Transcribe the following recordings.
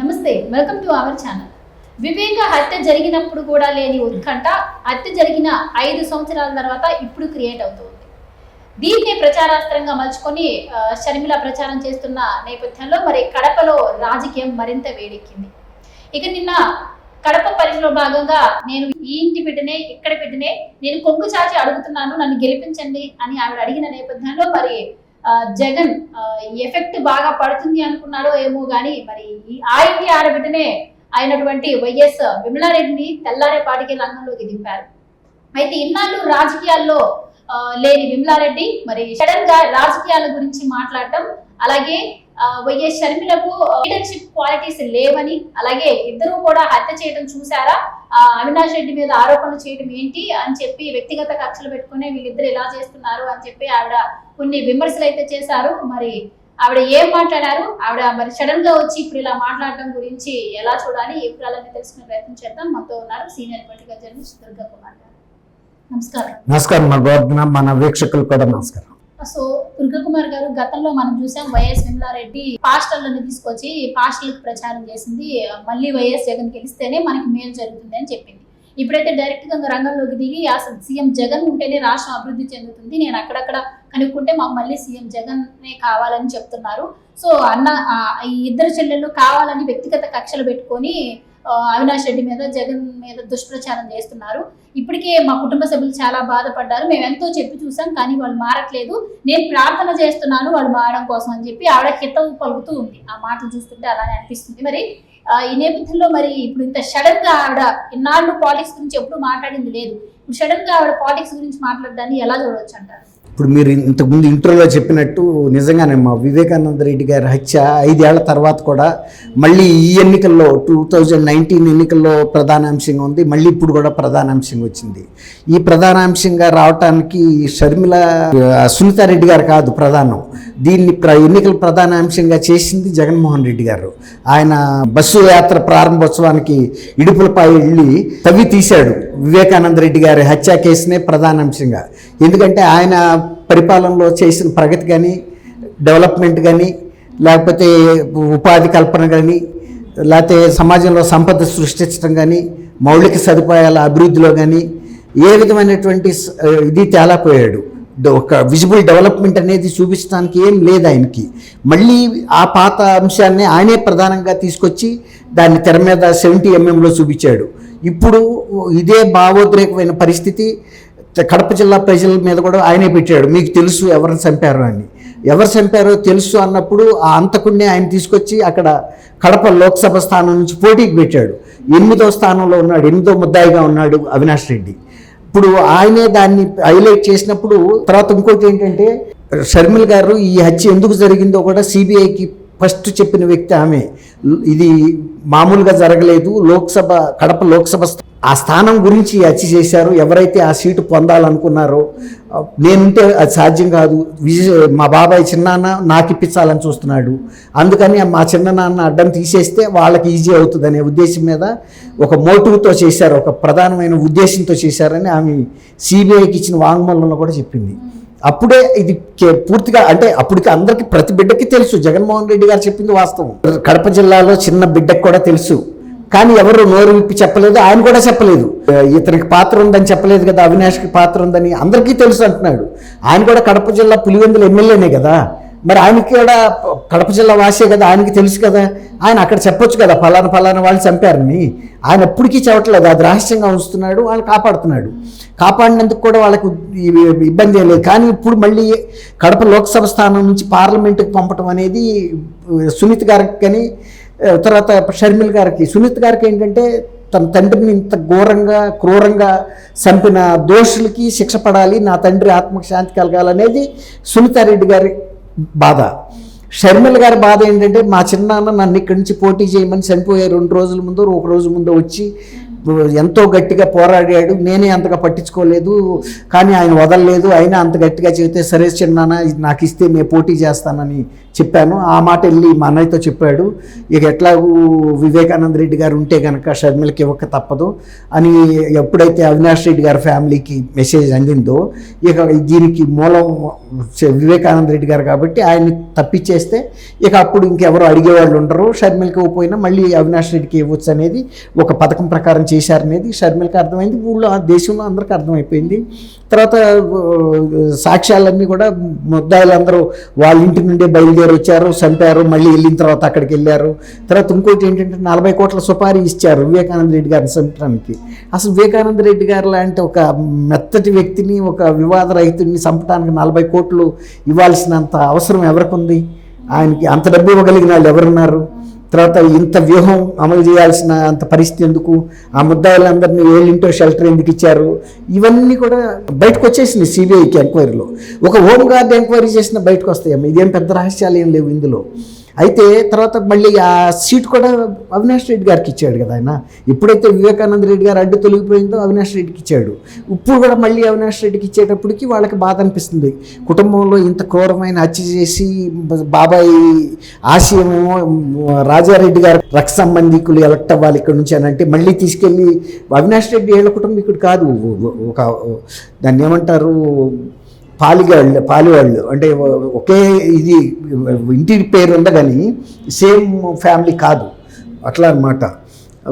నమస్తే welcome to our channel. Viveka హత్య జరిగినప్పుడు కూడా లేని ఉత్కంఠ హత్య జరిగిన ఐదు సంవత్సరాల తర్వాత ఇప్పుడు క్రియేట్ అవుతుంది. దీన్నే ప్రచారాస్త్రంగా మలుచుకొని షర్మిల ప్రచారం చేస్తున్న నేపథ్యంలో మరి కడపలో రాజకీయం మరింత వేడెక్కింది. ఇక నిన్న కడప పరిధిలో భాగంగా నేను ఈ ఇంటి బిడ్డనే ఇక్కడ బిడ్డనే నేను కొంగు చాచి అడుగుతున్నాను నన్ను గెలిపించండి అని ఆవిడ అడిగిన నేపథ్యంలో మరి జగన్ ఎఫెక్ట్ బాగా పడుతుంది అనుకున్నాడో ఏమో గాని మరి ఈ ఆ ఇంటి ఆడబిడ్డనే అయినటువంటి వైఎస్ విమలారెడ్డిని తెల్లారేపాటికి రంగంలోకి దింపారు. అయితే ఇన్నాళ్ళు రాజకీయాల్లో లేని విమలారెడ్డి మరి సడన్గా రాజకీయాల గురించి మాట్లాడటం అలాగే వైఎస్ షర్మిలకు లీడర్షిప్ క్వాలిటీస్ లేవని అలాగే ఇద్దరు కూడా హత్య చేయడం చూసారా ఆ, అవినాష్ రెడ్డి మీద ఆరోపణలు చేయడం ఏంటి అని చెప్పి వ్యక్తిగత కక్షలు పెట్టుకుని వీళ్ళిద్దరు ఇలా చేస్తున్నారు అని చెప్పి ఆవిడ కొన్ని విమర్శలు అయితే చేశారు. మరి ఆవిడ ఏం మాట్లాడారు? ఆవిడ మరి సడన్గా వచ్చి ఇప్పుడు ఇలా మాట్లాడడం గురించి ఎలా చూడాలి? ఏ వివరాలన్నీ తెలుసుకునే ప్రయత్నం చేద్దాం. మాతో ఉన్నారు senior political journalist Durga Kumar గారు. నమస్కారం. నమస్కారం. మన వీక్షకులు కూడా నమస్కారం. సో దుర్గకుమార్ గారు గతంలో మనం చూసాం వైఎస్ విమలారెడ్డి పాస్టర్లను తీసుకొచ్చి పాస్టర్లకు ప్రచారం చేసింది. మళ్ళీ వైఎస్ జగన్ గెలిస్తేనే మనకి మేలు జరుగుతుంది అని చెప్పింది. ఇప్పుడైతే డైరెక్ట్గా రంగంలోకి దిగి అసలు సీఎం జగన్ ఉంటేనే రాష్ట్రం అభివృద్ధి చెందుతుంది. నేను అక్కడక్కడ కనుక్కుంటే మాకు మళ్ళీ సీఎం జగన్నే కావాలని చెప్తున్నారు. సో అన్న ఈ ఇద్దరు చెల్లెళ్ళు కావాలని వ్యక్తిగత కక్షలు పెట్టుకొని అవినాష్ రెడ్డి మీద జగన్ మీద దుష్ప్రచారం చేస్తున్నారు. ఇప్పటికే మా కుటుంబ సభ్యులు చాలా బాధపడ్డారు. మేము ఎంతో చెప్పి చూసాం కానీ వాళ్ళు మారట్లేదు. నేను ప్రార్థన చేస్తున్నాను వాళ్ళు మారడం కోసం అని చెప్పి ఆవిడ హితవు పలుకుతూ ఉంది. ఆ మాటలు చూస్తుంటే అలానే అనిపిస్తుంది. మరి ఈ నేపథ్యంలో మరి ఇప్పుడు ఇంత సడన్గా ఆవిడ ఇన్నాళ్ళు పాలిటిక్స్ గురించి ఎప్పుడు మాట్లాడింది లేదు. ఇప్పుడు సడన్గా ఆవిడ పాలిటిక్స్ గురించి మాట్లాడడాన్ని ఎలా చూడవచ్చు అంటారు? ఇప్పుడు మీరు ఇంతకుముందు ఇంటర్వ్యూలో చెప్పినట్టు నిజంగానే మా వివేకానంద రెడ్డి గారి హత్య ఐదేళ్ళ తర్వాత కూడా మళ్ళీ ఈ ఎన్నికల్లో టూ థౌజండ్ నైన్టీన్ ఎన్నికల్లో ప్రధానాంశంగా ఉంది. మళ్ళీ ఇప్పుడు కూడా ప్రధానాంశంగా వచ్చింది. ఈ ప్రధానాంశంగా రావటానికి షర్మిల సునీతారెడ్డి గారు కాదు ప్రధానం. దీన్ని ప్ర ఎన్నికల ప్రధాన అంశంగా చేసింది జగన్మోహన్ రెడ్డి గారు. ఆయన బస్సు యాత్ర ప్రారంభోత్సవానికి ఇడుపులపై వెళ్ళి తవ్వి తీశాడు వివేకానంద రెడ్డి గారి హత్య కేసునే ప్రధాన అంశంగా. ఎందుకంటే ఆయన పరిపాలనలో చేసిన ప్రగతి కానీ డెవలప్మెంట్ కానీ లేకపోతే ఉపాధి కల్పన కానీ లేకపోతే సమాజంలో సంపద సృష్టించడం కానీ మౌలిక సదుపాయాల అభివృద్ధిలో కానీ ఏ విధమైనటువంటి ఇది తేలాపోయాడు. ఒక విజిబుల్ డెవలప్మెంట్ అనేది చూపించడానికి ఏం లేదు ఆయనకి. మళ్ళీ ఆ పాత అంశాన్ని ఆయనే ప్రధానంగా తీసుకొచ్చి దాన్ని తెర మీద సెవెంటీ ఎంఎంలో చూపించాడు. ఇప్పుడు ఇదే భావోద్రేకమైన పరిస్థితి కడప జిల్లా ప్రజల మీద కూడా ఆయనే పెట్టాడు. మీకు తెలుసు ఎవరిని చంపారు అని. ఎవరు చంపారో తెలుసు అన్నప్పుడు ఆ అంతకుండే ఆయన తీసుకొచ్చి అక్కడ కడప లోక్సభ స్థానం నుంచి పోటీకి పెట్టాడు. ఎనిమిదో స్థానంలో ఉన్నాడు. ఎనిమిదో ముద్దాయిగా ఉన్నాడు అవినాష్ రెడ్డి. ఇప్పుడు ఆయనే దాన్ని హైలైట్ చేసినప్పుడు తర్వాత ఇంకోటి ఏంటంటే షర్మిల్ గారు ఈ హత్య ఎందుకు జరిగిందో కూడా సిబిఐకి ఫస్ట్ చెప్పిన వ్యక్తి ఆమె. ఇది మామూలుగా జరగలేదు. లోక్సభ కడప లోక్సభ ఆ స్థానం గురించి ఈ చేశారు. ఎవరైతే ఆ సీటు పొందాలనుకున్నారో నేనుంటే అది సాధ్యం కాదు. విజయ్ మా బాబాయ్ చిన్నాన్న నాకు ఇప్పించాలని చూస్తున్నాడు. అందుకని మా చిన్ననాన్న అడ్డం తీసేస్తే వాళ్ళకి ఈజీ అవుతుంది అనే ఉద్దేశం మీద ఒక మోటివ్తో చేశారు. ఒక ప్రధానమైన ఉద్దేశంతో చేశారని ఆమె సిబిఐకి ఇచ్చిన వాంగ్మూలంలో కూడా చెప్పింది. అప్పుడే ఇది పూర్తిగా అంటే అప్పటికి అందరికి ప్రతి బిడ్డకి తెలుసు. జగన్మోహన్ రెడ్డి గారు చెప్పింది వాస్తవం. కడప జిల్లాలో చిన్న బిడ్డకి కూడా తెలుసు. కానీ ఎవరు నోరు విప్పి చెప్పలేదు ఆయన కూడా చెప్పలేదు. ఇతనికి పాత్ర ఉందని చెప్పలేదు కదా అవినాష్కి పాత్ర ఉందని అందరికీ తెలుసు అంటున్నాడు. ఆయన కూడా కడప జిల్లా పులివెందుల ఎమ్మెల్యేనే కదా. మరి ఆయనకి కూడా కడప జిల్లా వాసే కదా ఆయనకి తెలుసు కదా. ఆయన అక్కడ చెప్పొచ్చు కదా ఫలానా ఫలానా వాళ్ళు చంపారని. ఆయన ఎప్పటికీ చెప్పట్లేదు అది రహస్యంగా ఉంచుతున్నాడు వాళ్ళు కాపాడుతున్నాడు. కాపాడినందుకు కూడా వాళ్ళకు ఇబ్బంది లేదు. కానీ ఇప్పుడు మళ్ళీ కడప లోక్సభ స్థానం నుంచి పార్లమెంటుకి పంపటం అనేది సునీత్ గారికి కానీ తర్వాత షర్మిల్ గారికి. సునీత్ గారికి ఏంటంటే తన తండ్రిని ఇంత ఘోరంగా క్రూరంగా చంపిన దోషులకి శిక్ష పడాలి నా తండ్రి ఆత్మకు శాంతి కలగాలనేది సునీతారెడ్డి గారి బాధ. షర్మిల గారి బాధ ఏంటంటే మా చిన్నాన్న నన్ను ఇక్కడి నుంచి పోటీ చేయమని చనిపోయే రెండు రోజుల ముందు ఒక రోజు ముందు వచ్చి ఎంతో గట్టిగా పోరాడాడు. నేనే అంతగా పట్టించుకోలేదు. కానీ ఆయన వదలలేదు. అయినా అంత గట్టిగా చెబితే సరే చిన్నాన నాకు ఇస్తే నేను పోటీ చేస్తానని చెప్పాను. ఆ మాట వెళ్ళి మా అన్నయ్యతో చెప్పాడు. ఇక ఎట్లాగూ వివేకానంద రెడ్డి గారు ఉంటే కనుక షర్మిలకి ఇవ్వక తప్పదు అని ఎప్పుడైతే అవినాష్ రెడ్డి గారి ఫ్యామిలీకి మెసేజ్ అందిందో ఇక దీనికి మూలం వివేకానంద రెడ్డి గారు కాబట్టి ఆయన్ని తప్పించేస్తే ఇక అప్పుడు ఇంకెవరు అడిగేవాళ్ళు ఉండరు. షర్మిలకి ఇవ్వకపోయినా మళ్ళీ అవినాష్ రెడ్డికి ఇవ్వచ్చు అనేది ఒక పథకం ప్రకారం చేశారనేది షర్మిలకి అర్థమైంది. ఊళ్ళో ఆ దేశంలో అందరికీ అర్థమైపోయింది. తర్వాత సాక్ష్యాలన్నీ కూడా ముద్దాయిలందరూ వాళ్ళ ఇంటి నుండే బయలుదేరి వచ్చారు చంపారు మళ్ళీ వెళ్ళిన తర్వాత అక్కడికి వెళ్ళారు. తర్వాత ఇంకోటి ఏంటంటే నలభై కోట్ల సుపారీ ఇచ్చారు వివేకానంద రెడ్డి గారిని చంపడానికి. అసలు వివేకానంద రెడ్డి గారు లాంటి ఒక మెత్తటి వ్యక్తిని ఒక వివాద రహితుడిని చంపడానికి నలభై కోట్లు ఇవ్వాల్సినంత అవసరం ఎవరికి ఉంది? ఆయనకి అంత డబ్బు ఇవ్వగలిగిన వాళ్ళు ఎవరున్నారు? తర్వాత ఇంత వ్యూహం అమలు చేయాల్సిన అంత పరిస్థితి ఎందుకు? ఆ ముద్దాయిలందరినీ ఏళ్ళింటో షెల్టర్ ఎందుకు ఇచ్చారు? ఇవన్నీ కూడా బయటకు వచ్చేసింది సిబిఐకి ఎంక్వైరీలో ఒక హోమ్ గార్డ్ ఎంక్వైరీ చేసిన బయటకు వస్తాయమ్మ ఇదేం పెద్ద రహస్యాలు ఏం లేవు ఇందులో. అయితే తర్వాత మళ్ళీ ఆ సీట్ కూడా అవినాష్ రెడ్డి గారికి ఇచ్చాడు కదా ఆయన. ఎప్పుడైతే వివేకానంద రెడ్డి గారు అడ్డు తొలగిపోయిందో అవినాష్ రెడ్డికి ఇచ్చాడు. ఇప్పుడు కూడా మళ్ళీ అవినాష్ రెడ్డికి ఇచ్చేటప్పటికి వాళ్ళకి బాధ అనిపిస్తుంది. కుటుంబంలో ఇంత క్రూరమైన హత్య చేసి బాబాయ్ ఆశయము రాజారెడ్డి గారు రక్త సంబంధికులు ఎలక్ట్ అవ్వాలి ఇక్కడ నుంచి అని అంటే మళ్ళీ తీసుకెళ్ళి అవినాష్ రెడ్డి ఏళ్ళ కుటుంబీకుడు కాదు. ఒక దాన్ని ఏమంటారు? పాలిగాళ్ళు పాలివాళ్ళు అంటే ఒకే ఇది ఇంటి పేరు ఉంది కానీ సేమ్ ఫ్యామిలీ కాదు. అట్లా అనమాట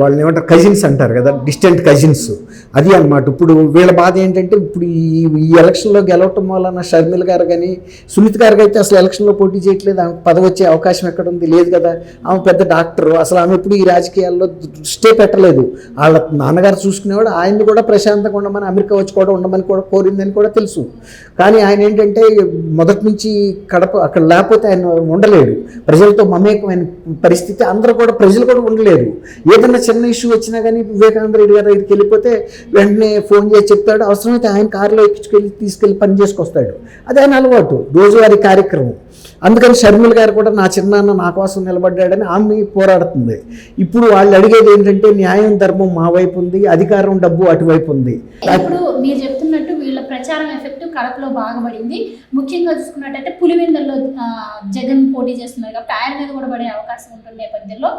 వాళ్ళని ఏమంటారు కజిన్స్ అంటారు కదా డిస్టెంట్ కజిన్స్ అది అన్నమాట. ఇప్పుడు వీళ్ళ బాధ ఏంటంటే ఇప్పుడు ఈ ఈ ఎలక్షన్లో గెలవటం వలన షర్మిల గారు కానీ సునీత్ గారికి అయితే అసలు ఎలక్షన్లో పోటీ చేయట్లేదు. ఆమె పదవి వచ్చే అవకాశం ఎక్కడ ఉంది? లేదు కదా. ఆమె పెద్ద డాక్టర్ అసలు ఆమె ఇప్పుడు ఈ రాజకీయాల్లో స్టే పెట్టలేదు. వాళ్ళ నాన్నగారు చూసుకునేవాడు ఆయన్ని కూడా ప్రశాంతంగా ఉండమని అమెరికా వచ్చి కూడా ఉండమని కూడా కోరిందని కూడా తెలుసు. కానీ ఆయన ఏంటంటే మొదటి నుంచి కడప అక్కడ లేకపోతే ఆయన ఉండలేడు. ప్రజలతో మమేకమైన పరిస్థితి అందరూ కూడా ప్రజలు కూడా ఉండలేరు. ఏదైనా చిన్న ఇష్యూ వచ్చినా కానీ వివేకానంద రెడ్డి గారి దగ్గరికి వెళ్ళిపోతే వెంటనే ఫోన్ చేసి చెప్తాడు. అవసరమైతే ఆయన కారులో ఎక్కించుకెళ్ళి తీసుకెళ్ళి పని చేసుకొస్తాడు. అది ఆయన అలవాటు. రోజువారీ కార్యక్రమం. అందుకని షర్మిల గారు కూడా నా చిన్నాన్న నా కోసం నిలబడ్డాడని ఆమె పోరాడుతుంది. ఇప్పుడు వాళ్ళు అడిగేది ఏంటంటే న్యాయం ధర్మం మా వైపు ఉంది అధికారం డబ్బు అటువైపు ఉంది. ఇప్పుడు మీరు చెప్తున్నట్టు వీళ్ళ ప్రచారం ఎఫెక్ట్ కడపలో బాగపడింది ముఖ్యంగా చూసుకున్నట్టయితే పులివెందుల్లో జగన్ పోటీ చేస్తున్నారు కాబట్టి ఆయన మీద కూడా పడే అవకాశం ఉంటుంది నేపథ్యంలో.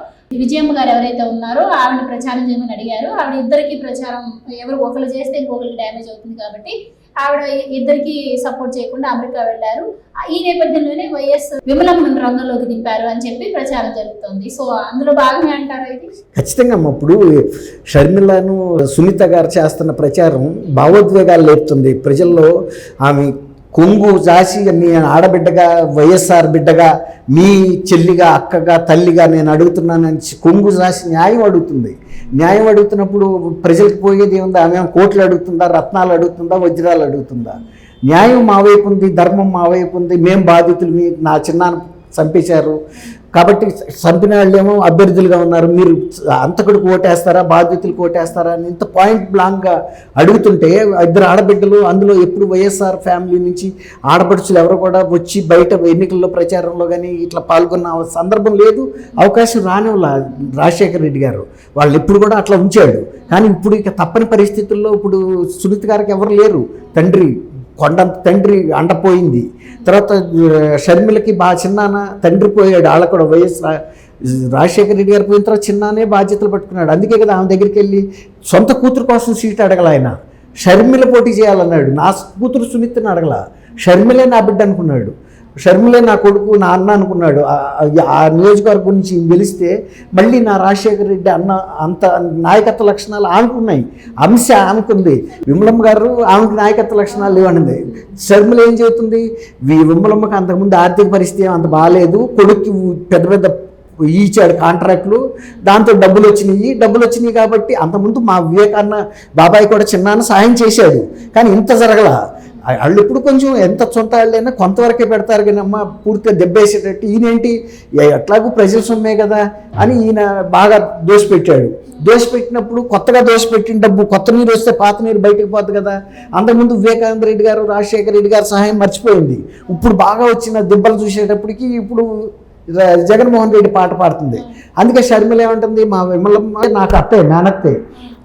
విజయమ్మ గారు ఎవరైతే ఉన్నారో ఆవిడ ప్రచారం చేయమని అడిగారు. ఆవిడ ఇద్దరికి ప్రచారం ఎవరు ఒకరు చేస్తే ఇంకొకరికి డ్యామేజ్ అవుతుంది కాబట్టి ఆవిడ ఇద్దరికి సపోర్ట్ చేయకుండా అమెరికా వెళ్ళారు. ఈ నేపథ్యంలోనే వైఎస్ విమలమ్మను రంగంలోకి దింపారు అని చెప్పి ప్రచారం జరుగుతోంది. సో అందులో భాగమే అంటారా ఇది? ఖచ్చితంగా ఇప్పుడు షర్మిలను సునీత గారు చేస్తున్న ప్రచారం భావోద్వేగాలు లేపుతుంది. ప్రజల్లో ఆమె కొంగు జాసి మీ ఆడబిడ్డగా వైఎస్ఆర్ బిడ్డగా మీ చెల్లిగా అక్కగా తల్లిగా నేను అడుగుతున్నానని కొంగు జాసి న్యాయం అడుగుతుంది. న్యాయం అడుగుతున్నప్పుడు ప్రజలకు పోయేది ఏముంది? ఆమె కోట్లు అడుగుతుందా? రత్నాలు అడుగుతుందా? వజ్రాలు అడుగుతుందా? న్యాయం మా వైపు ఉంది ధర్మం మా వైపు ఉంది. మేము బాధితులు మీ నా చిన్నాన్న చంపేశారు. కాబట్టి చంపిన వాళ్ళేమో అభ్యర్థులుగా ఉన్నారు. మీరు అంతకుడికి ఓటేస్తారా? బాధితులకు ఓటేస్తారా? అని ఇంత పాయింట్ బ్లాంక్గా అడుగుతుంటే ఇద్దరు ఆడబిడ్డలు అందులో ఎప్పుడు వైఎస్ఆర్ ఫ్యామిలీ నుంచి ఆడపడుచులు ఎవరు కూడా వచ్చి బయట ఎన్నికల్లో ప్రచారంలో కానీ ఇట్లా పాల్గొన్న సందర్భం లేదు. అవకాశం రానివ్వలా రాజశేఖర రెడ్డి గారు. వాళ్ళు ఎప్పుడు కూడా అట్లా ఉంచాడు. కానీ ఇప్పుడు ఇక తప్పని పరిస్థితుల్లో ఇప్పుడు సునీత్ గారికి ఎవరు లేరు. తండ్రి కొండంత తండ్రి అండపోయింది. తర్వాత షర్మిలకి బాగా చిన్నాన తండ్రి పోయాడు. వాళ్ళ కూడా వైఎస్ రా- రాజశేఖర రెడ్డి గారు పోయిన తర్వాత చిన్నానే బాధ్యతలు పట్టుకున్నాడు. అందుకే కదా ఆమె దగ్గరికి వెళ్ళి సొంత కూతురు కోసం సీట్ అడగల ఆయన. షర్మిల పోటీ చేయాలన్నాడు. నా కూతురు సునీతని అడగల. షర్మిలే నా బిడ్డ అనుకున్నాడు. షర్మిలే నా కొడుకు నా అన్న అనుకున్నాడు. ఆ- నియోజకవర్గం నుంచి గెలిస్తే మళ్ళీ నా రాజశేఖర రెడ్డి అన్న అంత నాయకత్వ లక్షణాలు ఆమెకున్నాయి అంశ ఆమెకుంది విమలమ్మ గారు ఆమెకు నాయకత్వ లక్షణాలు లేవనింది. షర్మిల ఏం చెబుతుంది? విమలమ్మకి అంతకుముందు ఆర్థిక పరిస్థితి అంత బాగాలేదు కొడుక్కి పెద్ద పెద్ద ఇచ్చాడు కాంట్రాక్టులు. దాంతో డబ్బులు వచ్చినాయి. డబ్బులు వచ్చినాయి కాబట్టి అంతకుముందు మా వివేకాన్న బాబాయ్ కూడా చిన్నాన్న సాయం చేశాడు. కానీ ఇంత జరగల. వాళ్ళు ఇప్పుడు కొంచెం ఎంత సొంత వాళ్ళైనా కొంతవరకే పెడతారు కానీ అమ్మ పూర్తిగా దెబ్బేసేటట్టు ఈయనేంటి? ఎట్లాగూ ప్రెజర్స్ ఉన్నాయి కదా అని ఈయన బాగా దోషపెట్టాడు. దోషపెట్టినప్పుడు కొత్తగా దోషపెట్టిన డబ్బు కొత్త నీరు వస్తే పాత నీరు బయటకు పోద్ది కదా. అంతకుముందు వివేకానంద రెడ్డి గారు రాజశేఖర రెడ్డి గారు సహాయం మర్చిపోయింది. ఇప్పుడు బాగా వచ్చిన దెబ్బలు చూసేటప్పటికి ఇప్పుడు జగన్మోహన్ రెడ్డి పాట పాడుతుంది. అందుకే షర్మిల ఏమంటుంది? మా విమలమ్మ నాకు అత్తే నానత్తే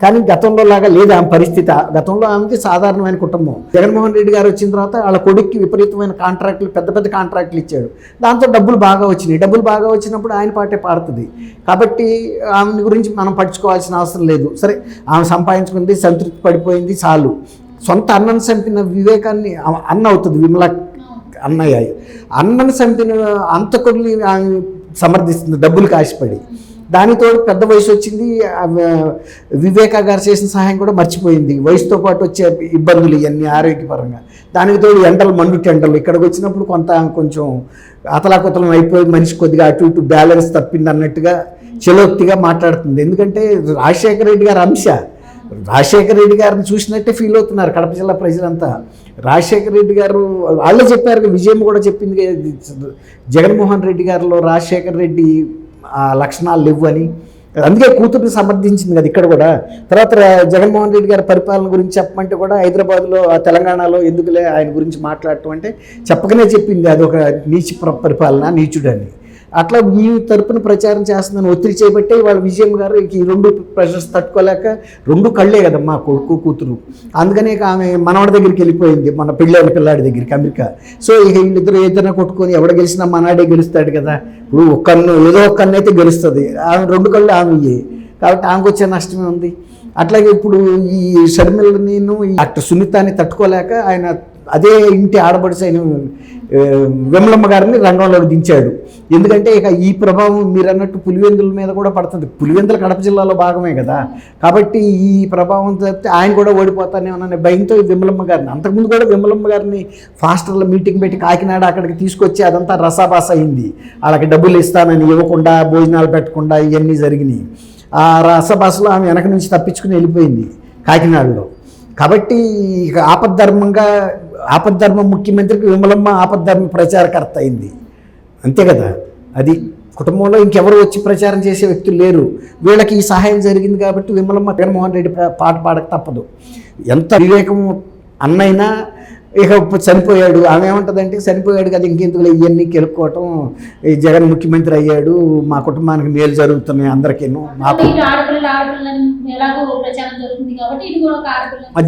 కానీ గతంలో లాగా లేదు ఆమె పరిస్థితి. గతంలో ఆమెకి సాధారణమైన కుటుంబం. జగన్మోహన్ రెడ్డి గారు వచ్చిన తర్వాత వాళ్ళ కొడుక్కి విపరీతమైన కాంట్రాక్టులు పెద్ద పెద్ద కాంట్రాక్టులు ఇచ్చాడు. దాంతో డబ్బులు బాగా వచ్చినాయి. డబ్బులు బాగా వచ్చినప్పుడు ఆయన పాటే పాడుతుంది. కాబట్టి ఆమె గురించి మనం పట్టించుకోవాల్సిన అవసరం లేదు. సరే ఆమె సంపాదించుకుంది సంతృప్తి పడిపోయింది చాలు. సొంత అన్నను చంపిన వివేకాన్ని అన్న అవుతుంది విమల అన్నయ్య. అన్నను చంపిన అంతకుడిని ఆమె సమర్థిస్తుంది డబ్బులు కాసిపడి. దానితో పెద్ద వయసు వచ్చింది వివేకా గారు చేసిన సహాయం కూడా మర్చిపోయింది. వయసుతో పాటు వచ్చే ఇబ్బందులు ఇవన్నీ ఆరోగ్యపరంగా. దానికి తోడు ఎండలు మండుటి ఎండలు ఇక్కడికి వచ్చినప్పుడు కొంత కొంచెం అతలాకుతలం అయిపోయి మనిషి కొద్దిగా అటు ఇటు బ్యాలెన్స్ తప్పింది అన్నట్టుగా చెలోక్తిగా మాట్లాడుతుంది. ఎందుకంటే రాజశేఖర రెడ్డి గారు అంశ. రాజశేఖర రెడ్డి గారిని చూసినట్టే ఫీల్ అవుతున్నారు కడప జిల్లా ప్రజలంతా. రాజశేఖర రెడ్డి గారు వాళ్ళే చెప్పారు విజయం కూడా చెప్పింది. జగన్మోహన్ రెడ్డి గారిలో రాజశేఖర రెడ్డి లక్షణాలు లేవు అని. అందుకే కూతుర్ని సమర్థించింది కదా ఇక్కడ కూడా. తర్వాత జగన్మోహన్ రెడ్డి గారి పరిపాలన గురించి చెప్పమంటే కూడా హైదరాబాద్లో తెలంగాణలో ఎందుకులే ఆయన గురించి మాట్లాడటం అంటే చెప్పకనే చెప్పింది. అది ఒక నీచ ప్ర- పరిపాలన నీచుడని అట్లా మీ తరపున ప్రచారం చేస్తుందని ఒత్తిడి చేపట్టే వాళ్ళ విజయం గారు ఈ రెండు ప్రెషర్స్ తట్టుకోలేక రెండు కళ్ళే కదమ్మా కొడుకు కూతురు. అందుకనే ఆమె మనవాడి దగ్గరికి వెళ్ళిపోయింది మన పెళ్ళైన పిల్లాడి దగ్గరికి అమెరికా. సో ఇక వీళ్ళిద్దరు ఏదైనా కొట్టుకొని ఎవడ గెలిచినా మనాడే గెలుస్తాడు కదా. ఇప్పుడు ఒక్కన్ను ఏదో ఒక్కన్ను అయితే గెలుస్తుంది. ఆమె రెండు కళ్ళు ఆమె కాబట్టి ఆమెకు వచ్చే నష్టమే ఉంది. అట్లాగే ఇప్పుడు ఈ షర్మిల నేను ఈ డాక్టర్ తట్టుకోలేక ఆయన అదే ఇంటి ఆడబడిసైన విమలమ్మ గారిని రంగంలోకి దించాడు. ఎందుకంటే ఇక ఈ ప్రభావం మీరు అన్నట్టు పులివెందుల మీద కూడా పడుతుంది. పులివెందుల కడప జిల్లాలో భాగమే కదా. కాబట్టి ఈ ప్రభావం తప్పితే ఆయన కూడా ఓడిపోతానేమోననే భయంతో విమలమ్మ గారిని అంతకుముందు కూడా విమలమ్మ గారిని ఫాస్టర్లో మీటింగ్ పెట్టి కాకినాడ అక్కడికి తీసుకొచ్చి అదంతా రసాబాస అయింది. వాళ్ళకి డబ్బులు ఇస్తానని ఇవ్వకుండా భోజనాలు పెట్టకుండా ఇవన్నీ జరిగినాయి. ఆ రసబాసలో ఆమె వెనక నుంచి తప్పించుకుని వెళ్ళిపోయింది కాకినాడలో. కాబట్టి ఇక ఆపద్ధర్మంగా ఆపద్ధర్మ ముఖ్యమంత్రికి విమలమ్మ ఆపద్ధర్మ ప్రచారకర్త అయింది. అంతే కదా? అది కుటుంబంలో ఇంకెవరు వచ్చి ప్రచారం చేసే వ్యక్తులు లేరు. వీళ్ళకి ఈ సహాయం జరిగింది కాబట్టి విమలమ్మ జగన్మోహన్ రెడ్డి పాట పాడక తప్పదు. ఎంత వివేకం అన్నైనా ఇక ఇప్పుడు చనిపోయాడు. ఆమె ఏమంటుందంటే చనిపోయాడు కదా ఇంకెందుకు ఇవన్నీ కెలుక్కోవటం. ఈ జగన్ ముఖ్యమంత్రి అయ్యాడు. మా కుటుంబానికి మేలు జరుగుతున్నాయి అందరికీను. మాకు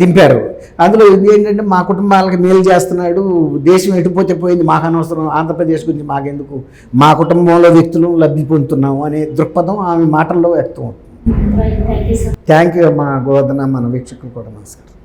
దింపారు. అందులో ఇది ఏంటంటే మా కుటుంబాలకి మేలు చేస్తున్నాడు. దేశం ఎటుపోతే పోయింది మాకు అనవసరం. ఆంధ్రప్రదేశ్ గురించి మాకెందుకు? మా కుటుంబంలో వ్యక్తులు లబ్ధి పొందుతున్నాము అనే దృక్పథం ఆమె మాటల్లో వ్యక్తం అవుతుంది. Thank you sir thank you మా గోవర్ధన మన వీక్షకులు కూడా నమస్కారం.